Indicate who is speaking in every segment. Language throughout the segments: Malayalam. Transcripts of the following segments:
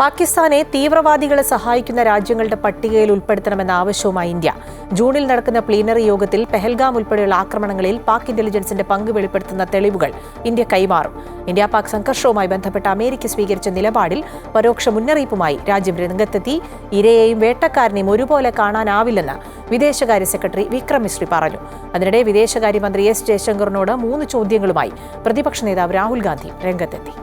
Speaker 1: പാകിസ്ഥാനെ തീവ്രവാദികളെ സഹായിക്കുന്ന രാജ്യങ്ങളുടെ പട്ടികയിൽ ഉൾപ്പെടുത്തണമെന്ന ആവശ്യവുമായി ഇന്ത്യ. ജൂണിൽ നടക്കുന്ന പ്ലീനറി യോഗത്തിൽ പെഹൽഗാം ഉൾപ്പെടെയുള്ള ആക്രമണങ്ങളിൽ പാക് ഇന്റലിജൻസിന്റെ പങ്ക് വെളിപ്പെടുത്തുന്ന തെളിവുകൾ ഇന്ത്യ കൈമാറും. ഇന്ത്യ പാക് സംഘർഷവുമായി ബന്ധപ്പെട്ട അമേരിക്ക സ്വീകരിച്ച നിലപാടിൽ പരോക്ഷ മുന്നറിയിപ്പുമായി രാജ്യം രംഗത്തെത്തി. ഇരയെയും വേട്ടക്കാരനെയും ഒരുപോലെ കാണാനാവില്ലെന്ന് വിദേശകാര്യ സെക്രട്ടറി വിക്രം മിശ്രി പറഞ്ഞു. അതിനിടെ വിദേശകാര്യമന്ത്രി എസ് ജയശങ്കറിനോട് മൂന്ന് ചോദ്യങ്ങളുമായി പ്രതിപക്ഷ നേതാവ് രാഹുൽ ഗാന്ധി രംഗത്തെത്തി.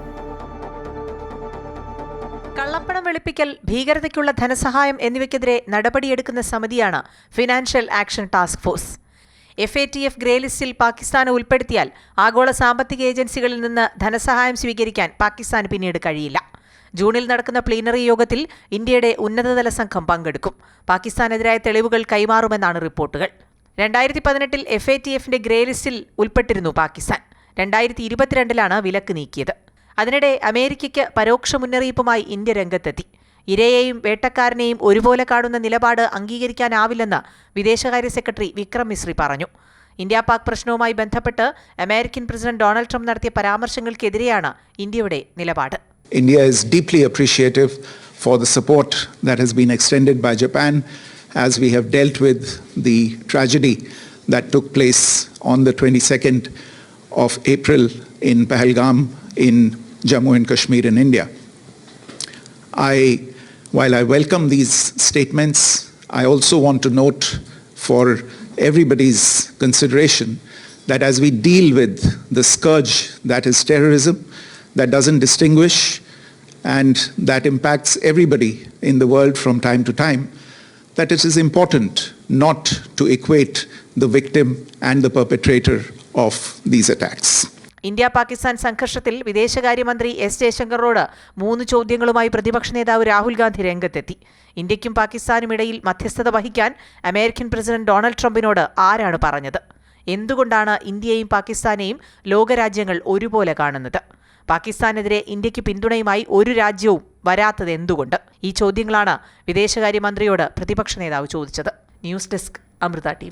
Speaker 1: കള്ളപ്പണം വെളുപ്പിക്കൽ ഭീകരതയ്ക്കുള്ള ധനസഹായം എന്നിവയ്ക്കെതിരെ നടപടിയെടുക്കുന്ന സമിതിയാണ് financial action task force. F A T F grey ലിസ്റ്റിൽ പാകിസ്ഥാനെ ഉൾപ്പെടുത്തിയാൽ ആഗോള സാമ്പത്തിക ഏജൻസികളിൽ നിന്ന് ധനസഹായം സ്വീകരിക്കാൻ പാകിസ്ഥാന് പിന്നീട് കഴിയില്ല. ജൂണിൽ നടക്കുന്ന പ്ലീനറി യോഗത്തിൽ ഇന്ത്യയുടെ ഉന്നതതല സംഘം പങ്കെടുക്കും. പാകിസ്ഥാനെതിരായ തെളിവുകൾ കൈമാറുമെന്നാണ് റിപ്പോർട്ടുകൾ. രണ്ടായിരത്തി പതിനെട്ടിൽ എഫ് എ ടി എഫിന്റെ ഗ്രേ ലിസ്റ്റിൽ ഉൾപ്പെട്ടിരുന്നു പാകിസ്ഥാൻ. രണ്ടായിരത്തി ഇരുപത്തിരണ്ടിലാണ് വിലക്ക് നീക്കിയത്. അതിനിടെ അമേരിക്കയ്ക്ക് പരോക്ഷ മുന്നറിയിപ്പുമായി ഇന്ത്യ രംഗത്തെത്തി. ഇരയെയും വേട്ടക്കാരനെയും ഒരുപോലെ കാണുന്ന നിലപാട് അംഗീകരിക്കാനാവില്ലെന്ന് വിദേശകാര്യ സെക്രട്ടറി വിക്രം മിശ്രി പറഞ്ഞു. ഇന്ത്യ പാക് പ്രശ്നവുമായി ബന്ധപ്പെട്ട് അമേരിക്കൻ പ്രസിഡന്റ് ഡൊണാൾഡ് ട്രംപ് നടത്തിയ പരാമർശങ്ങൾക്കെതിരെയാണ് ഇന്ത്യയുടെ നിലപാട്.
Speaker 2: India is deeply appreciative for the support that has been extended by Japan as we have dealt with the tragedy that took place on the 22nd of April in Pahalgam in Jammu and Kashmir in India. I, while I welcome these statements, I also want to note for everybody's consideration that as we deal with the scourge that is terrorism, that doesn't distinguish and that impacts everybody in the world from time to time, that it is important not to equate the victim and the perpetrator of these attacks.
Speaker 1: India Pakistan സംഘർഷത്തിൽ വിദേശകാര്യമന്ത്രി എസ് ജയശങ്കറോട് മൂന്ന് ചോദ്യങ്ങളുമായി പ്രതിപക്ഷ നേതാവ് രാഹുൽ ഗാന്ധി രംഗത്തെത്തി. ഇന്ത്യക്കും പാകിസ്ഥാനും ഇടയിൽ മധ്യസ്ഥത വഹിക്കാൻ അമേരിക്കൻ പ്രസിഡന്റ് ഡൊണാൾഡ് ട്രംപിനോട് ആരാണ് പറഞ്ഞത്? എന്തുകൊണ്ടാണ് ഇന്ത്യയെയും പാകിസ്ഥാനെയും ലോകരാജ്യങ്ങൾ ഒരുപോലെ കാണുന്നത്? പാകിസ്ഥാനെതിരെ ഇന്ത്യയ്ക്ക് പിന്തുണയുമായി ഒരു രാജ്യവും വരാത്തത് എന്തുകൊണ്ട്? ഈ ചോദ്യങ്ങളാണ് വിദേശകാര്യമന്ത്രിയോട് പ്രതിപക്ഷ നേതാവ് ചോദിച്ചത്. News desk Amrita T